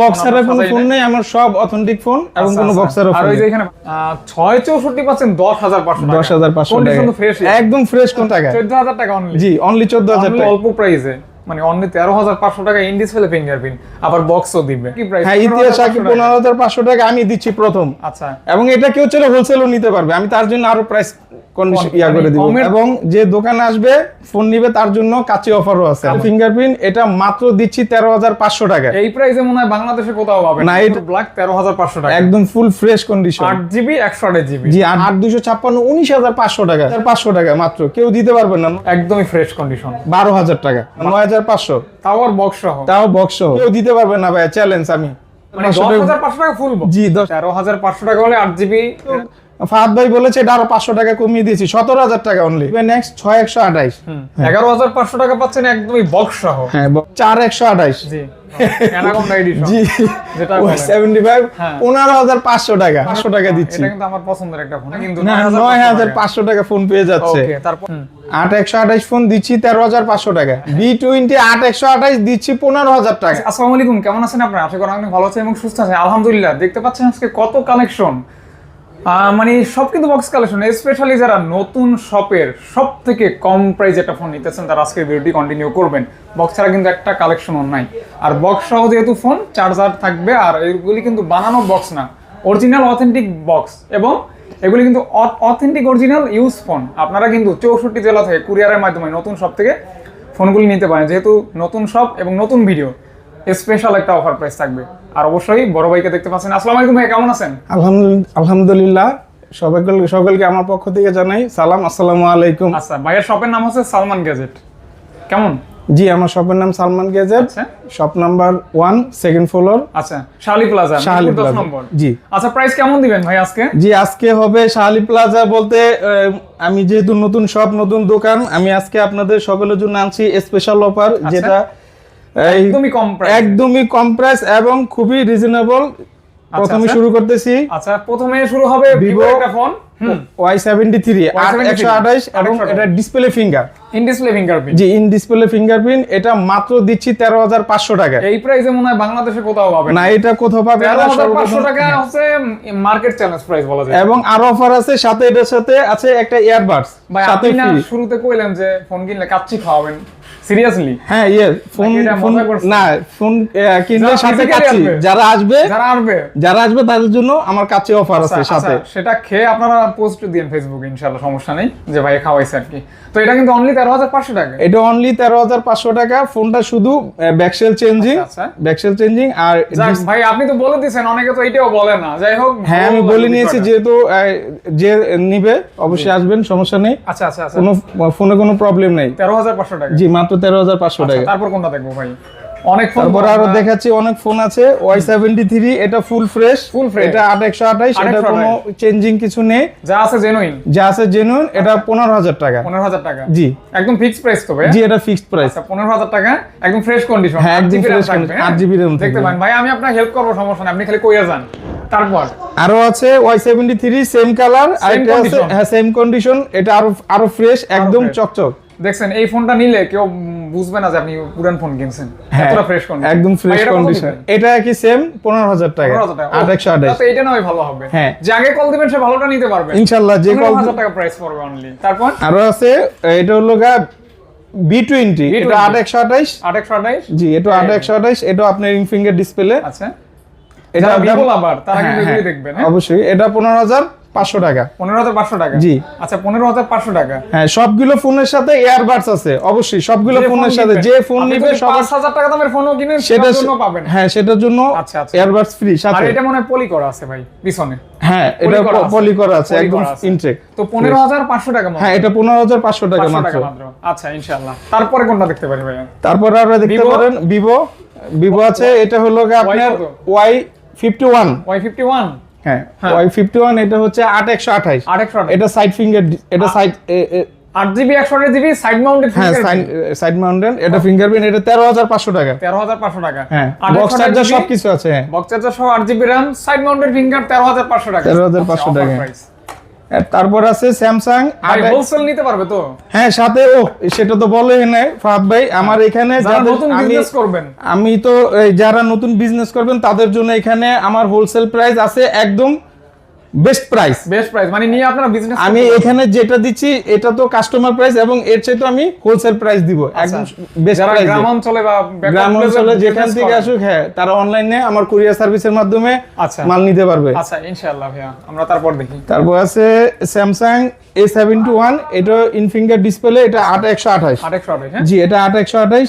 বক্সারের কোনো ফোন নেই। আমার সব অথেন্টিক ফোন এবং আচ্ছা, কোনো আচ্ছা। আর ওই যে এখানে পাচ্ছেন টাকা। ফ্রেশ একদম ফ্রেশ কোন টাকা? টাকা অনলি জি অনলি টাকা। অল্প প্রাইসে মানে অনলি তেরো হাজার পাঁচশো টাকা ইন ডিসপ্লে ফিঙ্গারপ্রিন্ট আবার বক্সও দিবে। হ্যাঁ ইতিহাস আগে পনেরো হাজার পাঁচশো টাকা আমি দিচ্ছি প্রথম। আচ্ছা। এবং এটা কেউ চলে হোলসেলও নিতে পারবে। আমি তার জন্য আরও প্রাইস ইয়া করে মানে দিব এবং যে দোকানে আসবে ফোন নিবে তার জন্য কাছে অফারও আছে। ফিঙ্গারপ্রিন্ট এটা মাত্র দিচ্ছি তেরো হাজার পাঁচশো টাকা। এই প্রাইসে মনে হয় বাংলাদেশে কোথাও পাবেন। না, এটা- ব্ল্যাক তেরো হাজার পাঁচশো টাকা। একদম ফুল ফ্রেশ কন্ডিশন আট জিবি একশো আঠাশ জিবি জি আট আট দুশো ছাপ্পান্ন উনিশ হাজার পাঁচশো টাকা। পাঁচশো টাকা মাত্র। কেউ দিতে পারবে না। একদমই ফ্রেশ কন্ডিশন বারো হাজার টাকা। নয় হাজার পাঁচশো। তাও আর বক্স সহ। তাও বক্স কেউ দিতে পারবে না ভাই চ্যালেঞ্জ আমি। মানে দশ হাজার পাঁচশো টাকা ফুল জি দশ তেরো হাজার পাঁচশো টাকা হলে আট জিবি ফাহাদ ভাই বলেছে এটা আরও পাঁচশো টাকা কমিয়ে দিয়েছি সতেরো হাজার টাকা অনলি নেক্সট ছয় একশো আঠাইশ। এগারো হাজার পাঁচশো টাকা পাচ্ছেন একদমই বক্স সহ। হ্যাঁ চার একশো আঠাইশ। হ্যাঁ। ফোন ফোন পেয়ে যাচ্ছে। তারপর? আট একশো আঠাইশ ফোন দিচ্ছি তেরো হাজার পাঁচশো টাকা। বি টোয়েন্টি আট একশো আঠাইশ দিচ্ছি পনেরো হাজার টাকা। আসসালামু আলাইকুম। কেমন আছেন আপনারা? আশা করি অনেক ভালো আছেন এবং সুস্থ আছেন। আলহামদুলিল্লাহ দেখতে পাচ্ছেন আজকে কত কালেকশন মানে সব কিন্তু বক্স কালেকশন স্পেশালি যারা নতুন শপের সব থেকে কম প্রাইস একটা ফোন নিতেছেন, তারা আজকের ভিডিওটি কন্টিনিউ করবেন। বক্স ছাড়া কিন্তু একটা কালেকশনও নাই। আর বক্স সহ যেহেতু ফোন চার্জার থাকবে, আর এগুলি কিন্তু বানানো বক্স না অরিজিনাল অথেন্টিক বক্স এবং এগুলি কিন্তু অথেন্টিক অরিজিনাল ইউজ ফোন আপনারা কিন্তু চৌষট্টি জেলা থেকে কুরিয়ারের মাধ্যমে নতুন শপ থেকে ফোনগুলি নিতে পারেন, যেহেতু নতুন শপ এবং নতুন ভিডিও স্পেশাল একটা অফার প্রাইস থাকবে। আর অবশ্যই বড় ভাইকে দেখতে পাচ্ছেন। আসসালামু আলাইকুম ভাই কেমন আছেন? আলহামদুলিল্লাহ আলহামদুলিল্লাহ। সকল সকলকে আমার পক্ষ থেকে জানাই সালাম আসসালামু আলাইকুম। আচ্ছা ভাইয়ের শপের নাম হচ্ছে সালমান গ্যাজেট কেমন? জি আমার শপের নাম সালমান গেজেট আচ্ছা। Shop number one second floor আচ্ছা Shali plaza Shahali plaza. Number জি। আচ্ছা প্রাইস কেমন দিবেন ভাই আজকে? জি আজকে হবে শাহালি প্লাজা বলতে আমি যেহেতু নতুন শপ নতুন দোকান আমি আজকে আপনাদের সকলের জন্য আনছি স্পেশাল অফার যেটা একদমই কম একদমই কম প্রাইস এবং খুবই রিজনেবল প্রথমে আচ্ছা। শুরু করতেছি। আচ্ছা প্রথমে শুরু হবে ভিভো একটা phone Y seventy three Y73 একশো আঠাইশ এবং এটা display finger in display fingerprint G in display fingerprint এটা মাত্র দিচ্ছি তেরো হাজার পাঁচশো টাকা। এই প্রাইসে মনে হয় বাংলাদেশে কোথাও পাবেন। না এটা কোথাও পাবে না হাজার পাঁচশো সর্বপ্রথম- টাকা হচ্ছে মার্কেট চ্যালেঞ্জ প্রাইস বলা যায়। এবং আরও অফার আছে সাথে এটার সাথে আছে একটা ইয়ারবাডস সাথে। শুরুতে কইলেন যে ফোন কিনলে কাচ্চি খাওয়াবেন। সিরিয়াসলি হ্যাঁ ইয়ে ফোন ফোন না ফোন কিনলে সাথে যারা আসবে যারা আসবে। যারা আসবে তাদের জন্য আমার কাছে অফার আছে আচ্ছা, সাথে। আচ্ছা, সেটা খেয়ে আপনারা পোস্ট দিন ফেসবুকে ইনশাল্লাহ সমস্যা নেই যে ভাই খাওয়াইছে আর কি। তো এটা কিন্তু অনলি তেরো হাজার পাঁচশো টাকা। এটা অনলি তেরো হাজার পাঁচশো টাকা ফোনটা শুধু back shell changing. Back shell changing আর ভাই আপনি তো বলে দিয়েছেন অনেকে তো এটাও বলে না। যাই হোক হ্যাঁ আমি বলে নিয়েছি যেহেতু যে নিবে অবশ্যই আসবেন সমস্যা নেই। আচ্ছা আচ্ছা আচ্ছা। কোনো ফোনে কোনো প্রবলেম নেই। তেরো হাজার পাঁচশো টাকা। জি মাত্র তেরো হাজার পাঁচশো আচ্ছা, টাকা। তারপর কোনটা দেখব ভাই? অনেক তারপর আরও দেখাচ্ছি অনেক ফোন আছে। ওয়াই সেভেন্টি থ্রি এটা ফুল ফ্রেশ Full fresh। এটা আট একশো আঠাইশ এটা কোনো চেঞ্জিং কিছু নেই। যা আছে জেনুইন যা আছে জেনুইন এটা পনেরো হাজার টাকা। পনেরো হাজার টাকা। জি। একদম ফিক্সড প্রাইস তো ভাই জি এটা ফিক্সড প্রাইস আচ্ছা পনেরো হাজার টাকা একদম ফ্রেশ কন্ডিশন হ্যাঁ, একদম fresh condition, 8 GB RAM দেখতে থাকবে। ভাই আমি আপনাকে হেল্প করব সমস্যা নেই আপনি খালি কইয়া যান। তারপর? আরও আছে Y seventy three same colour আর Same এটা আছে হ্যাঁ সেম কন্ডিশন এটা আরও আরও ফ্রেশ একদম চকচক। দেখছেন এই ফোনটা নিলে কেউ বুঝবে না যে আপনি পুরান ফোন কিনছেন। হ্যাঁ এতটা ফ্রেশ কন্ডিশন একদম ফ্রেশ কন্ডিশন এটা কি সেম পনেরো হাজার টাকা। আট একশো আঠাইশ এটা নয় ভালো হবে। হ্যাঁ। যে আগে কল দিবেন সে ভালোটা নিতে পারবে। ইনশাল্লাহ যে কল হাজার টাকা প্রাইস পড়বে অনলি তারপর? আরও আছে এটা হলো গা বি টোয়েন্টি এটা B20 আট একশো আঠাইশ আট একশো আঠাইশ জি এটা আট একশো আঠাইশ এটা আপনার রিং ফিঙ্গার ডিসপ্লে আচ্ছা। এটা Vivo lover, তারা হ্যাঁ, কিন্তু হ্যাঁ, দেখবেন, হ্যাঁ? অবশ্যই। এটা পনেরো হাজার। পাঁচশো টাকা। পনেরো হাজার পাঁচশো টাকা? জি। আচ্ছা পনেরো হাজার পাঁচশো টাকা। হ্যাঁ সবগুলো ফোনের সাথে এয়ারবাডস আছে অবশ্যই সবগুলো ফোনের সাথে যে ফোন নিবে পাঁচ হাজার টাকা দামের ফোনও সেটা সেটার জন্য পাবেন। হ্যাঁ সেটার জন্য আচ্ছা, আচ্ছা। এয়ারবাডস ফ্রি সাথে। এটা মনে হয় পলি করা আছে ভাই পিছনে। হ্যাঁ এটা পলি করা আছে একদম ইনটেক তো পনেরো হাজার পাঁচশো টাকা হ্যাঁ এটা পনেরো হাজার পাঁচশো টাকা মাত্র। আচ্ছা ইনশাআল্লাহ। তারপরে কোনটা দেখতে পারি ভাইয়া? তারপর আরও দেখতে পারেন ভিভো ভিভো আছে এটা হলো আপনার Y fifty one Y fifty one হ্যাঁ হ্যাঁ। ওয়াই ফিফটি ওয়ান এটা হচ্ছে আট একশো আঠাইশ। আট একশো এটা সাইড ফিঙ্গার এটা সাইড আট জিবি একশো আট জিবি সাইড মাউন্টেড হ্যাঁ সাইড মাউন্টেন এটা ফিঙ্গারপ্রিন্ট এটা তেরো হাজার পাঁচশো টাকা। তেরো হাজার পাঁচশো টাকা। হ্যাঁ বক্স চার্জার সব সবকিছু আছে হ্যাঁ। বক্স চার্জার সহ আট GB RAM side mounted finger তেরো হাজার পাঁচশো টাকা। 13,500 পাঁচশো টাকা। তারপর আছে স্যামসাং আর হোলসেল নিতে পারবে তো? হ্যাঁ সাথে ও সেটা তো বলে নাই ফাহাদ ভাই আমার এখানে যারা নতুন বিজনেস করবেন। আমি তো যারা নতুন বিজনেস করবেন তাদের জন্য এখানে আমার হোলসেল প্রাইস আছে একদম বেস্ট প্রাইস। বেস্ট প্রাইস মানে নিয়ে আপনারা বিজনেস আমি এখানে যেটা দিচ্ছি এটা তো কাস্টমার প্রাইস এবং এর চাইতে আমি হোলসেল প্রাইস দিব। একদম বেস্ট আচ্ছা। প্রাইস গ্রাম অঞ্চলে বা গ্রাম অঞ্চলে যেখান থেকে আসুক হ্যাঁ তারা অনলাইনে আমার কুরিয়ার সার্ভিসের মাধ্যমে আচ্ছা। মাল নিতে পারবে। আচ্ছা ইনশাআল্লাহ ভাইয়া আমরা তারপর দেখি। তারপর আছে স্যামসাং এ সেভেন্টি ওয়ান এটা ইনফিঙ্গার ডিসপ্লে এটা আট একশো আঠাশ। আরেকশো আঠাশ হ্যাঁ? জি এটা আট একশো আঠাশ।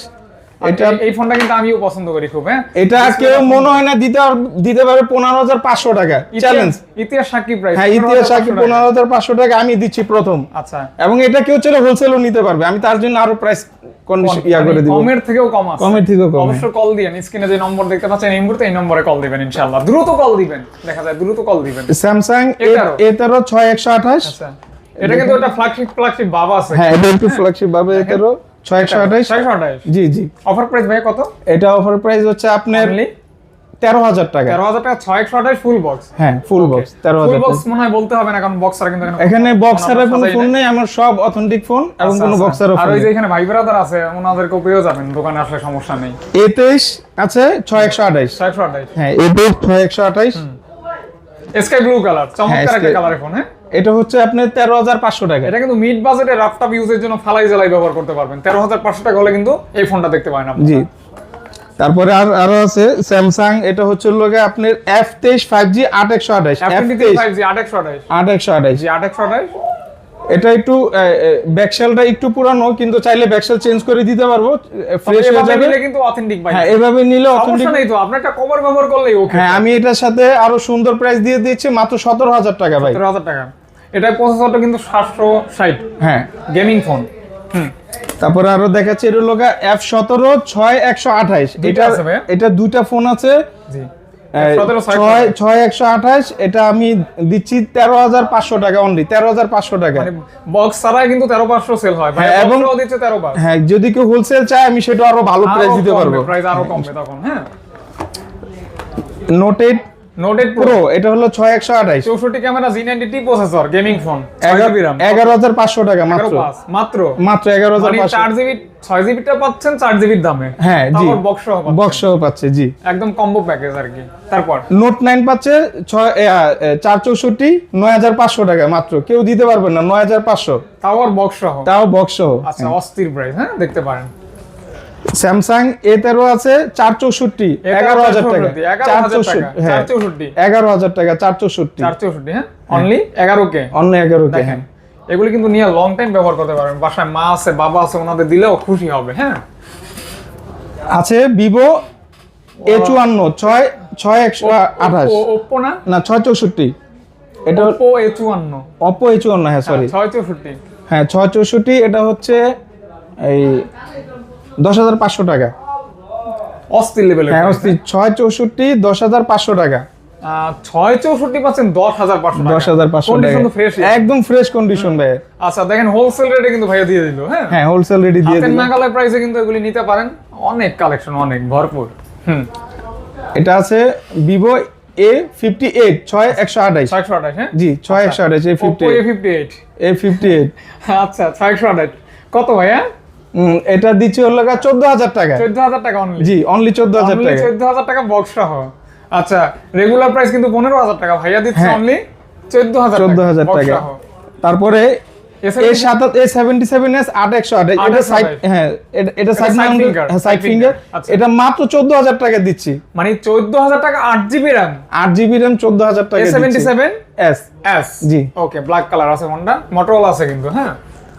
এটা এটা এই ফোনটা কিন্তু আমিও পছন্দ করি খুব হ্যাঁ? এটা কেউ মনে হয় না দিতে দিতে পারে পনেরো হাজার পাঁচশো টাকা। চ্যালেঞ্জ ইতিহাস- সাক্ষী প্রাইস হ্যাঁ ইতিহাস আগে পনেরো হাজার পাঁচশো টাকা আমি দিচ্ছি প্রথম। আচ্ছা। এবং এটা কেউ চলে হোলসেলও নিতে পারবে। আমি তার জন্য আরও প্রাইস কন্ডিশন ইয়া করে দিব। মানে কমের থেকেও কম আছে। কমের থেকেও কম অবশ্য কল দিবেন স্ক্রিনে যে নম্বর দেখতে পাচ্ছেন এই মুহূর্তে এই নম্বরে কল দিবেন ইনশাআল্লাহ। দ্রুত কল দিবেন দেখা যায় দ্রুত কল দিবেন। স্যামসাং এ তেরো ছয় একশো আঠাশ। আচ্ছা। এটা কিন্তু একটা ফ্ল্যাগশিপ ফ্ল্যাগশিপ বাবা আছে। হ্যাঁ এটা একটু ফ্ল্যাগশিপ ভাবে এ তেরো ছয় একশো আঠাশ ছয়শো আঠাশ? জি জি। অফার প্রাইস ভাই কত? এটা অফার প্রাইস হচ্ছে আপনার তেরো হাজার টাকা। তেরো হাজার টাকা ছয় একশো আঠাশ ফুল বক্স হ্যাঁ ফুল বক্স তেরো হাজার বক্স মনে হয় বলতে হবে না কারণ বক্স কিন্তু এখানে বক্স ছাড়া কোনো ফোন নেই। আমার সব অথেন্টিক ফোন এবং আচ্ছা, কোনো আচ্ছা। বক্স ছাড়া আর ওই যে এখানে ভাই ব্রাদার আছে ওনাদেরকেও পেয়েও যাবেন দোকানে আসলে সমস্যা নেই। এ তেইশ আছে ছয় একশো আঠাশ। ছয় একশো আঠাশ। হ্যাঁ এ ছয় একশো আঠাশ। স্কাই ব্লু কালার চমৎকার একটা কালার ফোন হ্যাঁ? এটা হচ্ছে আপনার তেরো হাজার পাঁচশো টাকা। এটা কিন্তু মিড বাজেটে রাফটাপ ইউজের জন্য ফালাই জ্বালাই ব্যবহার করতে পারবেন। তেরো হাজার পাঁচশো টাকা হলে কিন্তু এই ফোনটা দেখতে পায় না জি। তারপরে আর আরও আছে স্যামসাং এটা হচ্ছে লোকে আপনার এফ তেইশ ফাইভ জি আট একশো আঠাশ। এফ F23 তেইশ 5G, আট একশো আঠাশ। আট একশো আঠাশ। জি আট একশো আঠাশ। এটা একটু ব্যাকশেলটা একটু পুরানো কিন্তু চাইলে ব্যাকশেল চেঞ্জ করে দিতে পারব ফ্রেশ হয়ে যাবে। কিন্তু অথেন্টিক ভাই হ্যাঁ এভাবে নিলে অথেন্টিক নেই তো আপনার একটা কভার ব্যবহার করলেই ওকে হ্যাঁ আমি এটার সাথে আরও সুন্দর প্রাইস দিয়ে দিচ্ছি মাত্র সতেরো হাজার টাকা ভাই। তেরো হাজার টাকা। এটা প্রসেসরটা কিন্তু সাতশো ষাট। হ্যাঁ। গেমিং ফোন হুম। তারপরে আরও দেখাচ্ছি লোকা ছয় একশো আঠাশ। দুইটা এটা আছে ভাইয়া? এটা দুইটা ফোন আছে। জি। এই, 17 ছয় ছয়। ছয় একশো আঠাশ এটা আমি দিচ্ছি তেরো হাজার পাঁচশো টাকা অনলি তেরো হাজার পাঁচশো টাকা। মানে বক্স ছাড়াই কিন্তু তেরো পাঁচশো সেল হয়। ভাই হ্যাঁ, এবং- দিচ্ছে তেরো হ্যাঁ যদি কেউ হোলসেল চায় আমি সেটা আরও ভালো প্রাইস দিতে পারব। প্রাইস আরও কমবে তখন হ্যাঁ। নোট এইট নোট প্রো এটা হলো ছয় একশো আঠাশ। চৌষট্টি camera G ninety T processor gaming phone এগারো হাজার পাঁচশো টাকা মাত্র। মাত্র। মাত্র এগারো হাজার মানে পাঁচশো চার জিবি ছয় জিবিটা পাচ্ছেন চার জিবির দামে। হ্যাঁ জি। বক্স সহ বক্স সহ পাচ্ছে জি। একদম কম্বো প্যাকেজ আর কি। তারপর? নোট নাইন পাচ্ছে ছয় এ, আ, এ, চার চৌষট্টি নয় হাজার পাঁচশো টাকা মাত্র। কেউ দিতে পারবে না নয় হাজার পাঁচশো। তাও আর বক্স সহ? তাও বক্স সহ। আচ্ছা অস্থির প্রাইস হ্যাঁ দেখতে পারেন। স্যামসাং এ তেরো আছে চার চৌষট্টি এগারো হাজার টাকা। চার চৌষট্টি হ্যাঁ। এগারো হাজার টাকা চার চৌষট্টি চার চৌষট্টি হ্যাঁ? অনলি এগারো কে? অন্য এগারো কে হ্যাঁ। এগুলি কিন্তু নিয়ে লং টাইম ব্যবহার করতে পারবেন। বাসায় মা আছে বাবা আছে ওনাদের দিলেও খুশি হবে হ্যাঁ? আছে ভিভো এ চুয়ান্ন ছয় ছয় একশো আঠাশ। ওপ্পো না? না ছয় চৌষট্টি। এটা ওপ্পো এ চুয়ান্ন অপো এ চুয়ান্ন হ্যাঁ সরি ছয় চৌষট্টি। হ্যাঁ ছয় চৌষট্টি এটা হচ্ছে এই দশ হাজার পাঁচশো টাকা। অস্থির লেভেলের হ্যাঁ অস্থির। ছয় চৌষট্টি দশ হাজার পাঁচশো টাকা। ছয় চৌষট্টি পাচ্ছেন দশ হাজার পাঁচশো দশ হাজার পাঁচশো ফ্রেশ একদম ফ্রেশ কন্ডিশন ভাই আচ্ছা দেখেন হোলসেল রেটে কিন্তু ভাইয়া দিয়ে দিল হ্যাঁ? হ্যাঁ হোলসেল রেডি দিয়ে নাগালের প্রাইসে কিন্তু এগুলি নিতে পারেন। অনেক কালেকশন অনেক ভরপুর। হুম। এটা আছে ভিভো এ ফিফটি এইট ছয় একশো আঠাইশ ছয়শো আঠাশ হ্যাঁ? জি ছয় একশো আঠাইশ A fifty A fifty eight A fifty eight আচ্ছা ছয়শো আঠাশ। কত ভাইয়া? এটা দিচ্ছি হলো চোদ্দ হাজার টাকা চোদ্দ হাজার টাকা অনলি জি অনলি চোদ্দ হাজার টাকা চোদ্দ হাজার টাকা বক্স সহ। আচ্ছা রেগুলার প্রাইস কিন্তু পনেরো হাজার টাকা। ভাইয়া দিচ্ছে। অনলি চোদ্দ হাজার চোদ্দ হাজার টাকা তারপরে এটা সাইড এটা- এটা সাইড side সাইড ফিঙ্গার। এটা মাত্র চোদ্দ হাজার টাকা দিচ্ছি। মানে চোদ্দ হাজার টাকা আট জিবি র্যাম আট জিবি র্যাম চোদ্দ হাজার টাকা সেভেন্টি সেভেন এস এস জি। ওকে ব্ল্যাক কালার আছে ফোনটা মোটরোলা আছে কিন্তু হ্যাঁ?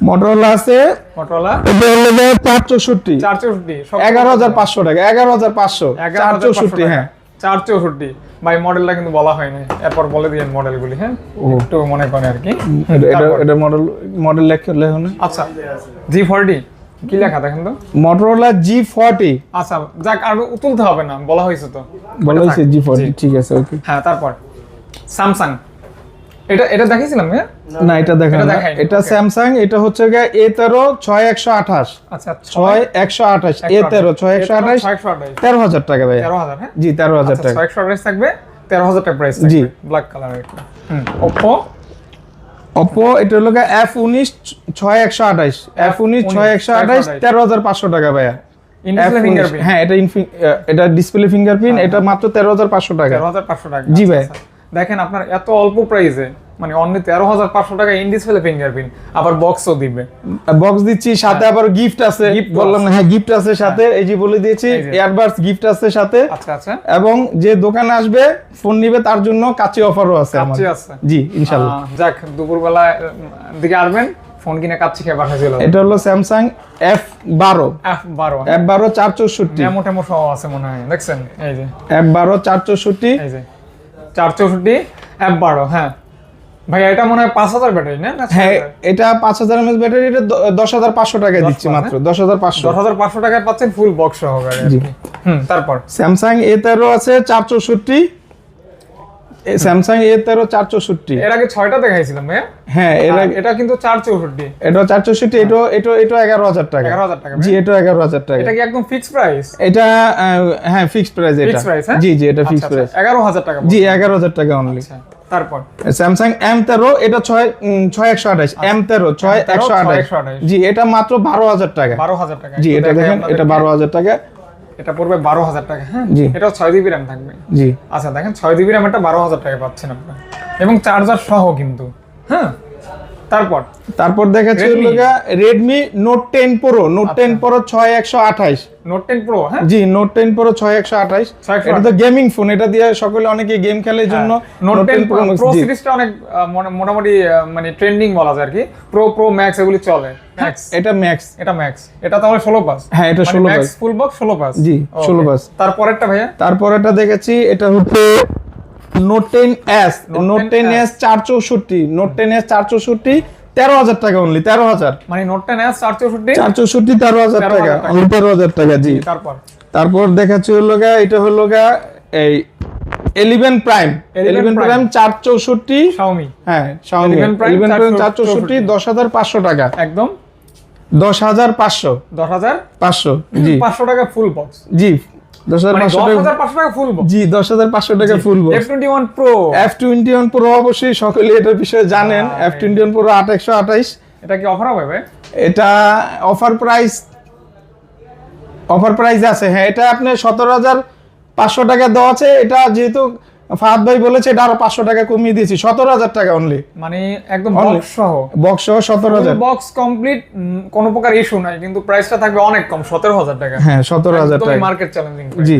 মোটরোলা আছে। মোটরোলা এটা হলো যে চার চৌষট্টি চার চৌষট্টি এগারো হাজার পাঁচশো টাকা এগারো হাজার পাঁচশো। চার চৌষট্টি হ্যাঁ। চার চৌষট্টি ভাই মডেলটা কিন্তু বলা হয়নি। এরপর বলে দিয়েন মডেলগুলি হ্যাঁ? একটু মনে করেন আর কি। এটা- এটা তারপর? মডেল মডেল লেখা লেখো আচ্ছা জি ফোরটি কি লেখা দেখেন তো? মোটরোলা জি ফর্টি আচ্ছা যাক আর তুলতে হবে না বলা হয়েছে তো। বলা হয়েছে। ঠিক আছে ওকে হ্যাঁ তারপর। স্যামসাং এটা এটা দেখিয়েছিলাম হ্যাঁ না এটা দেখেন এটা এটা. স্যামসাং এটা হচ্ছে গিয়ে এ তেরো ছয় একশো আঠাশ। আচ্ছা ছয় একশো আঠাশ এ তেরো ছয় একশো আঠাশ তেরো হাজার টাকা ভাই তেরো হাজার হ্যাঁ? জি তেরো হাজার আচ্ছা টাকা। ছয়শো আঠাশ থাকবে তেরো হাজার টাকা প্রাইস জি। ব্ল্যাক কালার হুম। ওপ্পো অপো এটা হলো এফ উনিশ ছয় একশো আঠাইশ এফ উনিশ ছয় একশো আঠাইশ তেরো হাজার পাঁচশো টাকা ভাইয়া। ইনডিসপ্লে F19 ফিঙ্গারপ্রিন্ট হ্যাঁ এটা এটা ডিসপ্লে ফিঙ্গারপ্রিন্ট এটা মাত্র তেরো হাজার পাঁচশো টাকা। তেরো হাজার পাঁচশো টাকা জি আচ্ছা, ভাই। আচ্ছা। দেখেন আপনার এত অল্প প্রাইসে মানে অন্য তেরো হাজার পাঁচশো টাকা ইন ডিসপ্লে ফিঙ্গারপ্রিন্ট আবার বক্সও দিবে। বক্স দিচ্ছি সাথে আবার গিফট আছে। Box। বললাম হ্যাঁ গিফট আছে সাথে এই যে বলে দিয়েছি। এয়ারবাডস গিফট আছে সাথে। আচ্ছা আচ্ছা। এবং যে দোকানে আসবে ফোন নিবে তার জন্য কাচি অফারও আছে আমাদের আছে। জি ইনশাল্লাহ যাক দুপুরবেলা দিকে আসবেন ফোন কিনে কাচ্চি খেয়ে বাসা ছিল এটা হলো স্যামসাং এফ বারো এফ বারো এফ বারো চার চৌষট্টি ডেমো টেমো সহ আছে মনে হয় দেখছেন? এই যে। এফ বারো চার চৌষট্টি এই যে। চার চৌষট্টি এফ বারো হ্যাঁ। ভাই এটা মনে হয় পাঁচ হাজার ব্যাটারি না? হ্যাঁ এটা পাঁচ হাজার এমএস ব্যাটারি এটা দশ হাজার পাঁচশো টাকায় দিচ্ছি মাত্র দশ হাজার পাঁচশো। দশ হাজার পাঁচশো টাকায় পাচ্ছেন ফুল বক্স জি। হুম তারপর? স্যামসাং এ তেরো আছে চার চৌষট্টি। স্যামসাং এ তেরো চার চৌষট্টি। এর আগে ছয়টা দেখাইছিলাম ভাইয়া? হ্যাঁ এর আগে- এটা কিন্তু চার চৌষট্টি। এটা চার চৌষট্টি এটা এটা এটা এগারো হাজার টাকা। এগারো হাজার টাকা জি এটা এগারো হাজার টাকা। এটা কি একদম ফিক্স প্রাইস এটা হ্যাঁ ফিক্সড প্রাইস এটা। হ্যাঁ? জি জি এটা ফিক্সড প্রাইস এগারো হাজার টাকা জি এগারো হাজার টাকা অনলি আচ্ছা, তারপর? স্যামসাং এম তেরো এটা ছয় ছয় একশো আঠাশ। এম তেরো ছয় একশো আঠাশ। জি এটা মাত্র বারো হাজার টাকা। বারো হাজার টাকা। জি এটা দেখেন এটা বারো হাজার টাকা। এটা পড়বে বারো হাজার টাকা হ্যাঁ? জি। এটা ছয় জিবি র্যাম থাকবে। জি। আচ্ছা দেখেন ছয় জিবি র্যাম এটা বারো হাজার টাকা পাচ্ছেন আপনার এবং চার্জার সহ কিন্তু হ্যাঁ? তারপর? তারপর দেখাচ্ছি হলো Redmi Note ten Pro Note ten Pro ছয় একশো আঠাশ নোট টেন প্রো হ্যাঁ? জি নোট টেন প্রো ছয় একশো আঠাশ 628 এটা তো গেমিং ফোন এটা দিয়ে সকলে অনেকে গেম খেলে জন্য নোট টেন প্রো জি। সিরিজটা অনেক মোটামুটি মানে ট্রেন্ডিং বলা যায় আর কি। প্রো প্রো ম্যাক্স এগুলি চলে। ম্যাক্স এটা ম্যাক্স এটা ম্যাক্স এটা তো তাহলে ষোলো পাস হ্যাঁ এটা ষোলো ম্যাক্স পাস ফুল বক্স ষোলো পাস জি, 16 পাস। তারপরেরটা ভাইয়া? তারপর এটা দেখেছি এটা হচ্ছে Note ten S Note ten S চার চৌষট্টি নোট টেন এস চার চৌষট্টি তেরো হাজার টাকা অনলি তেরো হাজার। মানে নোট টেন এস চার চৌষট্টি চার চৌষট্টি তেরো হাজার টাকা। টাকা। অনলি তেরো হাজার টাকা জি। তারপর? তারপর দেখাচ্ছি হলো গা এটা হলো গা এই eleven prime 11 eleven Prime। Prime চার চৌষট্টি শাওমি হ্যাঁ শাওমি 11 প্রাইম চার চৌষট্টি দশ হাজার পাঁচশো টাকা। একদম। দশ হাজার পাঁচশো। দশ হাজার পাঁচশো জি। পাঁচশো টাকা ফুল বক্স জি। দশ হাজার পাঁচশো দশ টাকা হাজার পাঁচশো টাকা ফুল জি দশ হাজার পাঁচশো টাকা full F twenty one Pro F twenty one Pro অবশ্যই সকলে এটার বিষয়ে জানেন। এফ টোয়েন্টি ওয়ান প্রো আট একশো আঠাইশ। এটা কি অফার হবে ভাই? এটা অফার প্রাইস অফার প্রাইস আছে। হ্যাঁ এটা আপনার সতেরো হাজার পাঁচশো টাকা দেওয়া আছে। এটা যেহেতু ফাহাদ ভাই বলেছে এটা আরও পাঁচশো টাকা কমিয়ে দিয়েছি সতেরো হাজার টাকা অনলি মানে একদম বক্স সহ। বক্স সহ সতেরো হাজার। বক্স কমপ্লিট কোনো প্রকার ইস্যু নাই কিন্তু প্রাইসটা থাকবে অনেক কম সতেরো হাজার টাকা। হ্যাঁ সতেরো হাজার টাকা। মার্কেট চ্যালেঞ্জিং জি।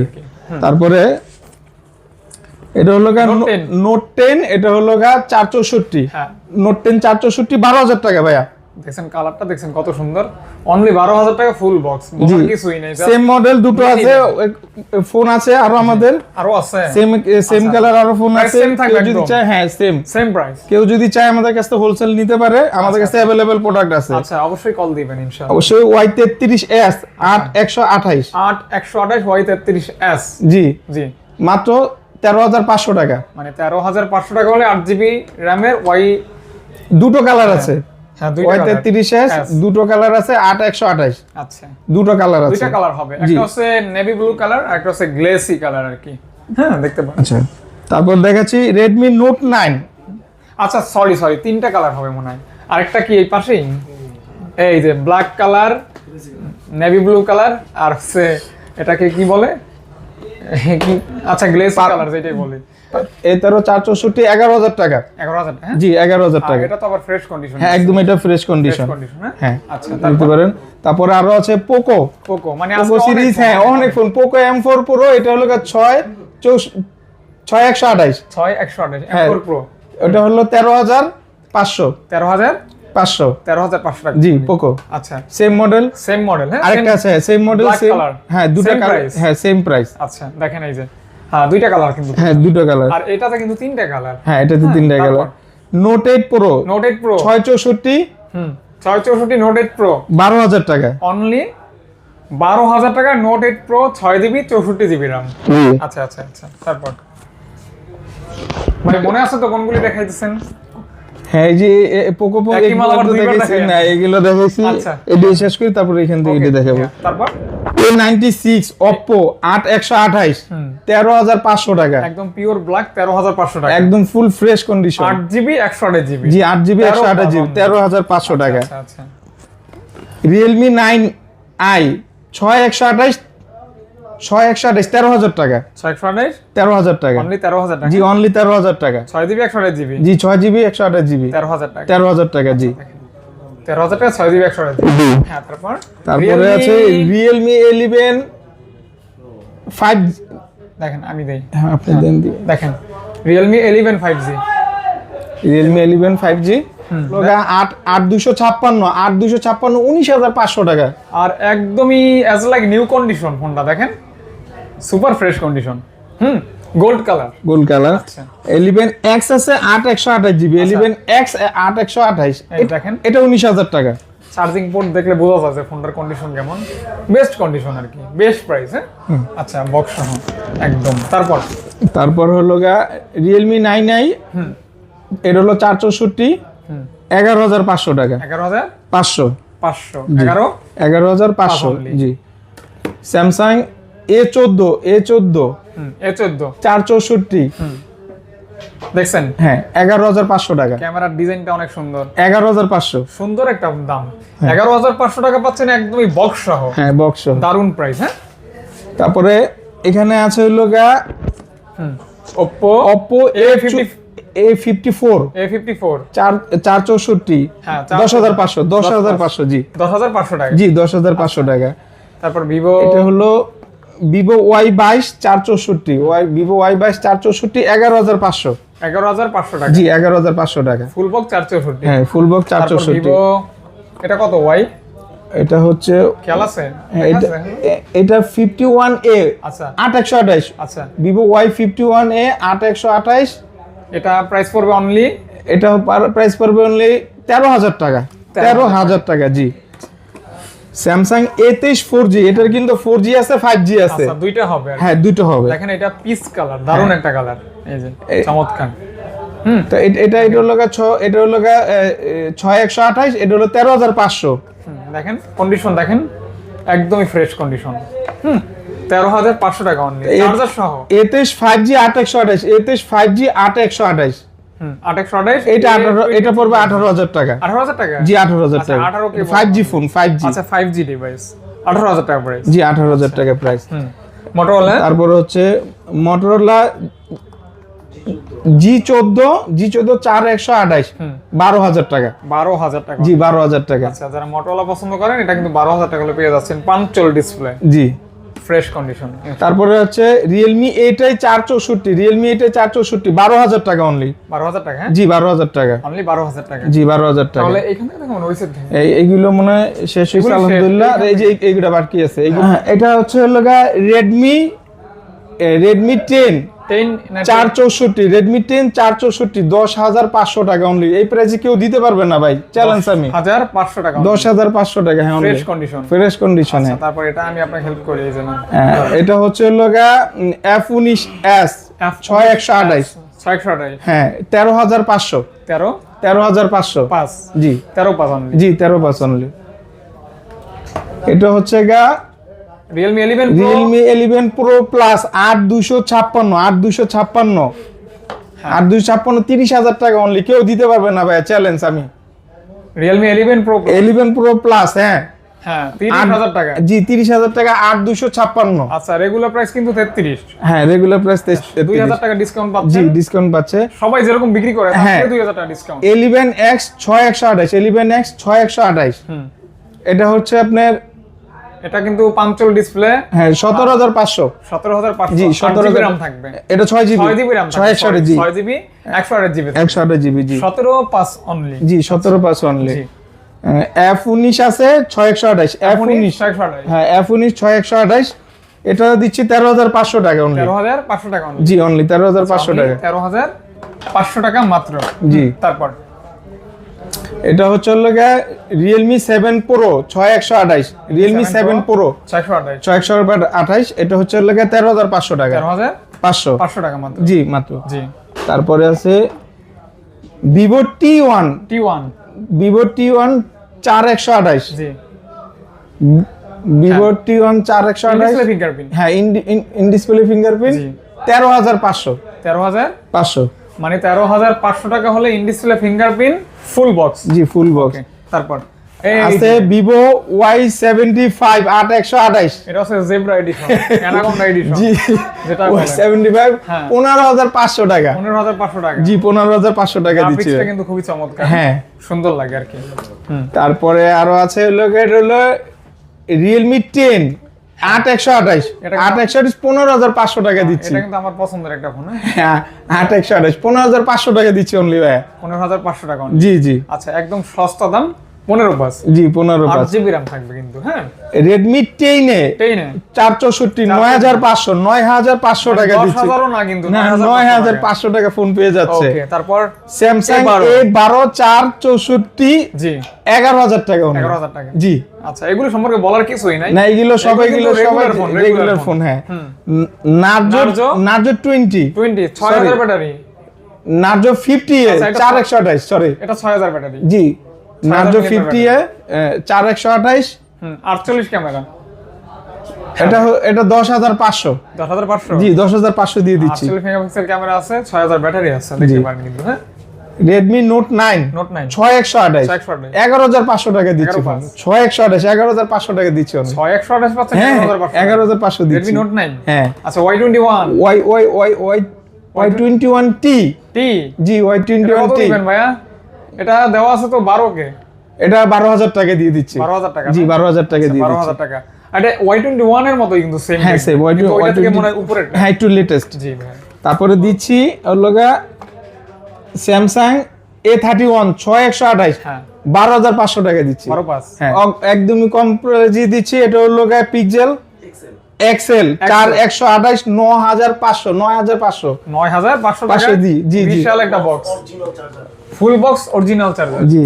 তারপরে এটা হলো গা নোট টেন এটা হলো গা চার চৌষট্টি। হ্যাঁ। নোট টেন চার চৌষট্টি বারো হাজার টাকা ভাইয়া। দেখছেন কালারটা দেখছেন কত সুন্দর। অনলি বারো হাজার টাকা ফুল বক্স কিছুই নেই সেম মডেল দুটো আছে ফোন আছে আরও আমাদের। আরও আছে। সেম সেম আচ্ছা। কালার আরও ফোন আছে। কেউ যদি চায় হ্যাঁ সেম সেম প্রাইস কেউ যদি চায় আমাদের কাছে হোলসেল নিতে পারে আমাদের কাছে অ্যাভেলেবেল প্রোডাক্ট আছে। আচ্ছা অবশ্যই কল দিবেন ইনশাআল্লাহ। অবশ্যই ওয়াই তেত্রিশ এস আট একশো আঠাইশ। আট একশো আঠাশ ওয়াই তেত্রিশ এস জি। জি। মাত্র তেরো হাজার পাঁচশো টাকা। মানে তেরো হাজার পাঁচশো টাকা হলে আট জিবি র্যামের ওয়াই দুটো কালার আছে। হ্যাঁ। দুটো কালার আছে আট একশো আঠাইশ আচ্ছা। দুটো কালার আছে। কালার হবে। একটা হচ্ছে নেভি ব্লু কালার একটা হচ্ছে গ্লেসি কালার আর কি। হ্যাঁ দেখতে পাচ্ছেন আচ্ছা। তারপর দেখাচ্ছি রেডমি নোট নাইন আচ্ছা সরি সরি তিনটা কালার হবে মনে হয়। আরেকটা কি এই পাশেই? এই যে black colour navy blue colour আর হচ্ছে এটাকে কি বলে? আচ্ছা গ্লেসি কালার যেটাই বলি। এ তেরো চার চৌষট্টি এগারো হাজার টাকা। এগারো হাজার হ্যাঁ? জি এগারো হাজার টাকা। এটা তো আবার ফ্রেশ কন্ডিশন হ্যাঁ একদম এটা ফ্রেশ কন্ডিশন কন্ডিশন হ্যাঁ? হ্যাঁ আচ্ছা নিতে পারেন? তারপরে আরও আছে পোকো পোকো মানে পোকো সিরিজ হ্যাঁ অনেক phone Poco M four Pro এটা হলো ছয় ছয় একশো আঠাইশ। ছয় একশো আঠাশ হ্যাঁ। ফোর প্রো ওটা হলো তেরো হাজার পাঁচশো। তেরো হাজার? পাঁচশো। তেরো হাজার পাঁচশো টাকা। জি পোকো আচ্ছা। সেম মডেল সেম মডেল হ্যাঁ? আরেকটা আছে সেম মডেল সেম হ্যাঁ দুটো হ্যাঁ সেম প্রাইস আচ্ছা দেখেন এই যে। হ্যাঁ দুইটা কালার কিন্তু হ্যাঁ দুটো কালার আর এটাতে কিন্তু তিনটা কালার হ্যাঁ এটাতে তিনটা colour Note eight Pro Note eight Pro ছয় চৌষট্টি হুম ছয় চৌষট্টি নোট এইট প্রো বারো হাজার টাকা। অনলি বারো হাজার টাকা নোট এইট প্রো ছয় জিবি চৌষট্টি জিবি রাম আচ্ছা আচ্ছা আচ্ছা তারপর। মানে মনে আছে তো কোনগুলি দেখাইতেছেন? হ্যাঁ এই যে পোকো পোকো। না এগুলো দেখেছি আচ্ছা। শেষ করি তারপরে এখান থেকে এটা দেখাবো। তারপর? নাইনটি সিক্স অপ্পো আট একশো আঠাইশ তেরো হাজার পাঁচশো টাকা। একদম পিওর ব্ল্যাক তেরো হাজার পাঁচশো টাকা। একদম ফুল ফ্রেশ কন্ডিশন আট জিবি একশো আঠাশ জিবি। জি আট জিবি একশো আঠাশ জিবি তেরো হাজার পাঁচশো টাকা। রিয়েলমি নাইন আই ছয় একশো আঠাইশ ছয় একশো আঠাইশ তেরো হাজার টাকা। ছয় একশো আঠাশ? তেরো হাজার টাকা। অনলি তেরো হাজার টাকা? জি অনলি তেরো হাজার টাকা। ছয় জিবি একশো আঠাশ জিবি জি ছয় জিবি একশো আঠাশ জিবি তেরো হাজার টাকা। তেরো হাজার টাকা জি। তেরো হাজার টাকা ছয় জিবি একশো আঠাশ হ্যাঁ তারপর? তারপরে আছে রিয়েলমি এলিভেন ফাইভ দেখেন আমি দেই। হ্যাঁ আপনি দেন দেখেন Realme eleven five G Realme eleven five G আট আট দুশো ছাপ্পান্ন আট দুশো ছাপ্পান্ন উনিশ হাজার পাঁচশো টাকা। আর একদমই অ্যাজ লাইক নিউ কন্ডিশন ফোনটা দেখেন। Super fresh condition. হুম গোল্ড কালার গোল্ড কালার আচ্ছা। এলিভেন এক্স আছে আট একশো আঠাশ জিবি এলিভেন এক্স আট একশো আঠাইশ এই দেখেন। এটা উনিশ হাজার টাকা। চার্জিং পোর্ট দেখলে বোঝা যাচ্ছে ফোনটার কন্ডিশন কেমন। বেস্ট কন্ডিশন আর কি। বেস্ট প্রাইস হ্যাঁ? আচ্ছা বক্স সহ একদম। তারপর? তারপর হলো গা রিয়েলমি নাইন আই এটা হলো চার চৌষট্টি। হুম। এগারো হাজার পাঁচশো টাকা। এগারো হাজার? পাঁচশো। পাঁচশো। এগারো? এগারো হাজার পাঁচশো জি। স্যামসাং এ চোদ্দ এ চোদ্দ এ চোদ্দ। চার চৌষট্টি। দেখছেন? হ্যাঁ এগারো হাজার পাঁচশো টাকা। ক্যামেরার ডিজাইনটা অনেক সুন্দর। এগারো হাজার পাঁচশো। সুন্দর একটা দাম। এগারো হাজার পাঁচশো টাকা পাচ্ছেন একদমই বক্স সহ। হ্যাঁ বক্স দারুণ প্রাইস হ্যাঁ? তারপরে এখানে আছে হলো গা Oppo Oppo A A54 A fifty four A fifty four চার চার চৌষট্টি। হ্যাঁ, দশ হাজার পাঁচশো দশ হাজার পাঁচশো জি। দশ হাজার পাঁচশো টাকা। জি দশ হাজার পাঁচশো টাকা। তারপর ভিভো এটা হলো ভিভো ওয়াই বাইশ চার চৌষট্টি ওয়াই ভিভো ওয়াই বাইশ চার চৌষট্টি এগারো হাজার পাঁচশো। এগারো হাজার পাঁচশো টাকা। জি এগারো হাজার পাঁচশো টাকা। ফুল বক্স চার চৌষট্টি হ্যাঁ ফুল বক্স চার চৌষট্টি এটা কত ওয়াই এটা হচ্ছে খেয়াল আছে? হ্যাঁ, এটা এটা ফিফটি ওয়ান এ আচ্ছা। আট একশো আঠাইশ। আচ্ছা। Vivo Y fifty one A আট একশো আঠাইশ। এটা প্রাইস পড়বে অনলি এটা প্রাইস পড়বে অনলি তেরো হাজার টাকা। তেরো হাজার টাকা জি। স্যামসাং এ তেইশ ফোর জি এটার কিন্তু ফোর জি আছে ফাইভ জি আছে। আচ্ছা দুইটা হবে হ্যাঁ দুটো হবে। দেখেন এটা পিস কালার দারুণ একটা কালার এই যে চমৎকার। তো এটা এটা হলো ছ- এটা হলো ছয় একশো আঠাইশ এটা হলো তেরো হাজার পাঁচশো। দেখেন কন্ডিশন দেখেন একদমই ফ্রেশ কন্ডিশন হুম তেরো হাজার পাঁচশো টাকা অনলি চার্জার সহ। এ তেইশ ফাইভ জি আট একশো আঠাইশ এ তেইশ ফাইভ জি আট একশো আঠাইশ হুম। আট এটা আঠারো এটা পড়বে আঠারো হাজার টাকা। আঠারো হাজার টাকা? জি আঠারো হাজার আচ্ছা, টাকা। 18 five G phone five G আচ্ছা ফাইভ জি ডিভাইস আঠারো হাজার টাকা প্রাইস জি আঠারো হাজার টাকা প্রাইস হুম। তারপরে হচ্ছে মোটরোলা জি চোদ্দ জি চোদ্দ চার একশো আঠাইশ বারো হাজার টাকা। বারো হাজার টাকা। জি বারো হাজার টাকা। আচ্ছা যারা মোটরওয়ালা পছন্দ করেন এটা কিন্তু বারো হাজার টাকা পেয়ে যাচ্ছেন পাঞ্চল ডিসপ্লে জি। ফ্রেশ কন্ডিশন তারপরে হচ্ছে রিয়েলমি এটাই চার চৌষট্টি রিয়েলমি এইটাই চার চৌষট্টি বারো হাজার টাকা অনলি বারো হাজার টাকা হ্যাঁ? জি বারো হাজার টাকা। অনলি বারো হাজার টাকা। জি বারো হাজার টাকা। তাহলে এখান থেকে দেখুন ওই সেট এই এইগুলো মনে হয় শেষ হয়েছে আলহামদুলিল্লাহ। আর এই যে এই- এইগুলো বাকি আছে এইগুলো হ্যাঁ, এটা হচ্ছে হলো রেডমি রেডমি টেন টেন চার চৌষট্টি রেডমি টেন চার চৌষট্টি দশ হাজার পাঁচশো টাকা অনলি এই প্রাইসে কেউ দিতে পারবে না ভাই চ্যালেঞ্জ আমি। হাজার পাঁচশো টাকা দশ হাজার পাঁচশো টাকা হ্যাঁ ফ্রেশ কন্ডিশন ফ্রেশ কন্ডিশনে তারপর এটা আমি আপনাকে হেল্প করি এই যে এটা হচ্ছে হলো এফ উনিশ এস ছয় একশো আঠাইশ। ছয় একশো আঠাইশ। হ্যাঁ তেরো হাজার পাঁচশো। তেরো? তেরো হাজার পাঁচশো। পাঁচ। জি। তেরো পাঁচ অনলি জি তেরো পাঁচ অনলি এটা হচ্ছে গা Realme eleven Realme eleven Pro plus আট দুশো ছাপ্পান্ন আট দুশো ছাপ্পান্ন। আট দুশো ছাপ্পান্ন তিরিশ হাজার টাকা অনলি কেউ দিতে পারবে না ভাই চ্যালেঞ্জ আমি। Realme eleven Pro eleven Pro plus হ্যাঁ। হ্যাঁ টাকা। জি তিরিশ হাজার টাকা আট দুশো ছাপ্পান্ন। আচ্ছা রেগুলার প্রাইস কিন্তু তেত্রিশ। হ্যাঁ রেগুলার প্রাইস দুই হাজার টাকা ডিসকাউন্ট জি ডিসকাউন্ট পাচ্ছে। সবাই যেরকম বিক্রি করে হ্যাঁ। দুই হাজার টাকা ডিসকাউন্ট এলিভেন এক্স ছয় একশো আঠাইশ এলিভেন এক্স ছয় একশো আঠাইশ হুম। এটা হচ্ছে আপনার এটা কিন্তু পাঞ্চল ডিসপ্লে হ্যাঁ সতেরো হাজার পাঁচশো। সতেরো হাজার পাঁচশো। জি, সতেরো 17,000 রাম থাকবে। এটা ছয় জিবি ছয় জিবি রাম ছয় একশো আঠাশ জি। ছয় জিবি একশো আঠাশ জিবি একশো আঠাশ জিবি জি। সতেরো পাঁচ অনলি জি সতেরো পাঁচ অনলি এফ উনিশ আছে ছয় একশো আঠাইশ। এফ উনিশ আঠাশ হ্যাঁ এফ উনিশ ছয় একশো আঠাইশ। এটা দিচ্ছি তেরো হাজার পাঁচশো টাকা অনলি তেরো হাজার পাঁচশো টাকা। জি অনলি তেরো হাজার পাঁচশো টাকা। তেরো হাজার পাঁচশো টাকা মাত্র। জি। তারপর এটা হচ্ছে হলো রিয়েলমি সেভেন প্রো ছয় একশো আঠাইশ। রিয়েলমি 7 সেভেন Pro, প্রো ছয় একশো আঠাইশ এটা হচ্ছে হলো তেরো হাজার পাঁচশো টাকা। পাঁচশো। পাঁচশো টাকা মাত্র। জি মাত্র। জি। তারপরে আছে Vivo T one T one Vivo T one চার একশো আঠাইশ। জি। ভিভো টি ওয়ান চার একশো আঠাইশ। ফিঙ্গারপ্রিন্ট হ্যাঁ ইন ডিসপ্লে ফিঙ্গারপ্রিন্ট। তেরো হাজার পাঁচশো। তেরো হাজার? পাঁচশো। মানে তেরো হাজার পাঁচশো টাকা হলে in display fingerprint full box G full box তারপর? এই আছে ভিভো ওয়াই সেভেন্টি ফাইভ আট একশো আঠাইশ। এটা হচ্ছে জেব্রা এডিশন অ্যানাকোন্ডা এডিশন জি যেটা ওয়াই। Seventy five. পনেরো হাজার পাঁচশো টাকা। পনেরো হাজার পাঁচশো টাকা। জি পনেরো হাজার পাঁচশো টাকা দিচ্ছি কিন্তু খুবই চমৎকার। হ্যাঁ। সুন্দর লাগে আর কি। তারপরে আরও আছে হলো এটা হলো রিয়েলমি টেন আট একশো আঠাইশ আট একশো আঠাইশ পনেরো হাজার পাঁচশো টাকা দিচ্ছি। এটা কিন্তু আমার পছন্দের একটা ফোন হ্যাঁ। আট একশো আঠাইশ পনেরো হাজার পাঁচশো টাকা দিচ্ছি অনলি ভাইয়া। পনেরো হাজার পাঁচশো টাকা জি জি। আচ্ছা একদম সস্তা দাম। পনেরো পাঁচ জি পনেরো আট জিবি র্যাম থাকবে কিন্তু হ্যাঁ? রেডমি টেনে টেনে চার চৌষট্টি নয় হাজার পাঁচশো নয় হাজার পাঁচশো টাকা দশ না কিন্তু নয় হাজার পাঁচশো টাকা। ফোন পেয়ে যাচ্ছে। তারপর স্যামসাং এ বারো চার চৌষট্টি জি। এগারো হাজার টাকা এগারো হাজার টাকা। জি। আচ্ছা এগুলো সম্পর্কে বলার কিছুই নাই। না এগুলো সবাই এগুলো এগুলো সবাই regular phone, regular regular phone হ্যাঁ। নার্জো নার্জো টোয়েন্টি টোয়েন্টি ছয় হাজার ব্যাটারি। নার্জো ফিফটি আচ্ছা, চার একশো আঠাইশ সরি এটা ছয় হাজার ব্যাটারি। জি। নার্জো ফিফটি এ চার একশো আঠাইশ। আটচল্লিশ ক্যামেরা। এটা এটা দশ হাজার পাঁচশো। দশ হাজার পাঁচশো? জি দশ হাজার পাঁচশো দিয়ে দিচ্ছি। মেগাপিক্সেল ক্যামেরা আছে ছয় হাজার ব্যাটারি আছে দেখতে পারেন কিন্তু হ্যাঁ? Redmi note nine note nine ছয় একশো আঠাশ। এগারো হাজার পাঁচশো টাকা দিচ্ছি। ছয় একশো আঠাশ এগারো হাজার পাঁচশো টাকা দিচ্ছি ছয় একশো আঠাশ পাচ্ছেন হ্যাঁ এগারো হাজার পাঁচশো। দিচ্ছি। নোট নাইন হ্যাঁ। আচ্ছা Y twenty one Y Y Y Y Y twenty one T T জি ওয়াই টোয়েন্টি ওয়ান টি ভাইয়া? এটা দেওয়া আছে তো বারো কে এটা বারো হাজার টাকা দিয়ে দিচ্ছি। বারো হাজার টাকা জি বারো হাজার টাকা দিয়ে বারো হাজার টাকা। এটা ওয়াই টোয়েন্টি ওয়ানের মতোই কিন্তু সেম হ্যাঁ সেম ওয়াই ওইটা মনে হয় উপরে হ্যাঁ একটু লেটেস্ট জি তারপরে দিচ্ছি স্যামসাং এ থার্টি ওয়ান ছয় একশো আঠাইশ হ্যাঁ। বারো হাজার পাঁচশো টাকা দিচ্ছি। বারো পাঁচ। হ্যাঁ একদমই কম প্রাইজে দিচ্ছি। এটা হলো পিক্সেল এক্সেল চার একশো আঠাইশ ন হাজার পাঁচশো নয় হাজার পাঁচশো। নয় হাজার পাঁচশো পাঁচশো, জি, জি। বিশাল একটা box full box original charger. জি।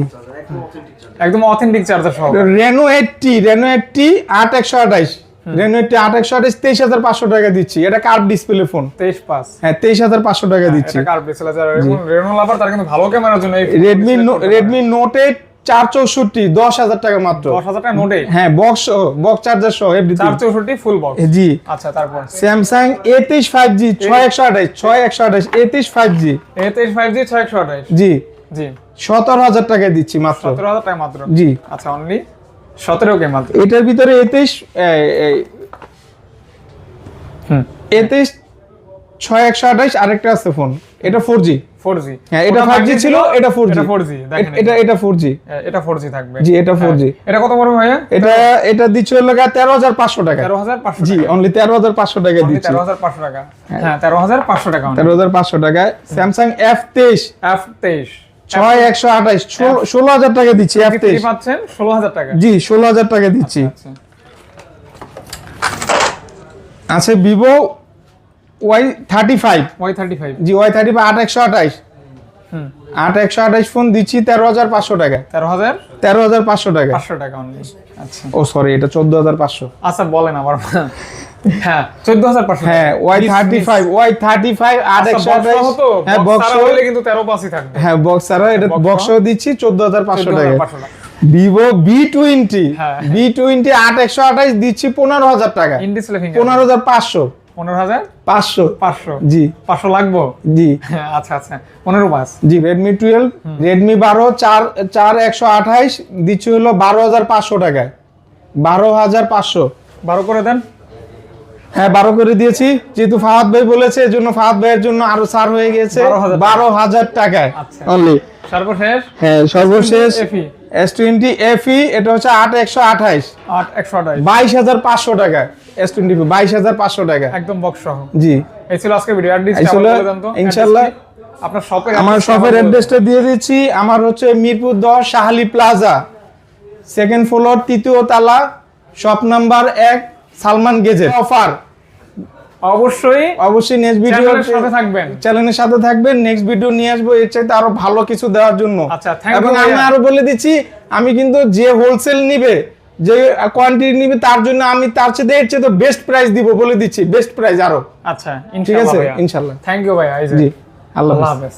একদম অথেন্টিক চার্জার সহ। রেনো এইটটি রেনো এইটটি আট একশো আঠাইশ রেনো এইটটি আট একশো আঠাইশ তেইশ হাজার পাঁচশো টাকা দিচ্ছি। এটা কার্ভ ডিসপ্লে ফোন তেইশ পাঁচ। হ্যাঁ তেইশ হাজার পাঁচশো টাকা দিচ্ছি এটা কার ডিসপ্লে চার্জার। এবং রেনো লাভার তার কিন্তু ভালো ক্যামেরার জন্য রেডমি রেডমি নোট এইট চার চৌষট্টি দশ হাজার টাকা মাত্র। দশ হাজার টাকা নোটে হ্যাঁ বক্স বক্স চার্জার সহ চার চৌষট্টি ফুল বক্স জি। আচ্ছা তারপর? স্যামসাং এ তেইশ ফাইভ জি ছয় একশো আঠাইশ ছয় একশো আঠাইশ এ ফাইভ জি এ ফাইভ জি ছয় একশো আঠাইশ জি। জি। সতেরো হাজার টাকা দিচ্ছি মাত্র। সতেরো হাজার টাকা মাত্র? জি। আচ্ছা অনলি সতেরো কে মাত্র? এটার ভিতরে এ তেইশ হুম। এ তেইশ ছয় একশো আঠাইশ আরেকটা আছে ফোন। এটা ফোর জি ফোর জি হ্যাঁ এটা ফাইভ জি ছিল এটা ফোর জি এটা ফোর জি এটা এটা। ফোর জি এটা ফোর জি থাকবে। জি, এটা 4G হ্যাঁ। এটা কত পড়বে ভাইয়া? এটা এটা দিচ্ছে হলো তেরো হাজার পাঁচশো টাকা। তেরো হাজার পাঁচশো জি অনলি তেরো হাজার পাঁচশো টাকা দিচ্ছি। তেরো হাজার পাঁচশো টাকা। হ্যাঁ। তেরো হাজার পাঁচশো টাকা। তেরো হাজার পাঁচশো টাকায়। স্যামসাং এফ তেইশ। এফ তেইশ। ছয় একশো আঠাইশ ষোলো হাজার টাকা দিচ্ছি পাচ্ছেন? ষোলো হাজার টাকা। জি ষোলো হাজার টাকা দিচ্ছি। আচ্ছা আছে Vivo Y thirty five Y thirty five জি ওয়াই থার্টি ফাইভ আট একশো আঠাইশ হুম। আট একশো আঠাইশ ফোন দিচ্ছি তেরো হাজার পাঁচশো টাকা তেরো হাজার? তেরো হাজার পাঁচশো টাকা পাঁচশো টাকা অনলি আচ্ছা। ও সরি এটা চোদ্দ হাজার পাঁচশো। আচ্ছা বলেন আবার। হ্যাঁ। চোদ্দ হাজার পাঁচশো হ্যাঁ Y thirty five Y thirty five আট হ্যাঁ বক্স হলে কিন্তু তেরো পাঁচই থাকবে। হ্যাঁ বক্স ছাড়া এটা বক্স দিচ্ছি চোদ্দ হাজার পাঁচশো টাকা। 14,500 টাকা। Vivo B twenty. B twenty আট একশো দিচ্ছি পনেরো হাজার টাকা। পনেরো পাঁচশো। পনেরো হাজার? পাঁচশো। পাঁচশো। জি। পাঁচশো লাগবো? জি। হ্যাঁ আচ্ছা আচ্ছা। পনেরো পাঁচ। জি রেডমি টুয়েলভ রেডমি বারো চার চার একশো আঠাইশ দিচ্ছি হলো বারো হাজার পাঁচশো টাকায়। বারো হাজার পাঁচশো। বারো করে দেন। হ্যাঁ বারো করে দিয়েছি। যেহেতু ফাহাদ ভাই বলেছে এর জন্য ফাহাদ ভাইয়ের জন্য আরও ছাড় হয়ে গেছে বারো হাজার টাকায়। আচ্ছা। অনলি সর্বশেষ? হ্যাঁ সর্বশেষ এস টোয়েন্টি এফই এটা হচ্ছে আট একশো আঠাইশ। আট একশো বাইশ হাজার পাঁচশো টাকা এস টোয়েন্টি বাইশ হাজার পাঁচশো টাকা একদম বক্স সহ। জি। এই ছিল আজকে ভিডিও ইনশাল্লাহ। আপনার শপের আমার শপের অ্যাড্রেসটা দিয়ে দিচ্ছি। আমার হচ্ছে মিরপুর দশ শাহালি প্লাজা। সেকেন্ড ফ্লোর তৃতীয় তালা শপ নাম্বার এক সালমান গেজেট। অফার অবশ্যই অবশ্যই নেক্সট ভিডিও সাথে থাকবেন। চ্যানেলের সাথে থাকবেন। নেক্সট ভিডিও নিয়ে আসব এর চাইতে আরও ভালো কিছু দেওয়ার জন্য। আচ্ছা, এবং আমি আরও বলে দিচ্ছি আমি কিন্তু যে হোলসেল নিবে যে কোয়ান্টিটি নিবে তার জন্য আমি তার চেয়ে এর চেয়ে তো বেস্ট প্রাইস দিব বলে দিচ্ছি। বেস্ট প্রাইস আরও। আচ্ছা ঠিক ইনশাআল্লাহ আছে ইনশাল্লাহ থ্যাংক ইউ ভাই জি আল্লাহ। হাফেজ।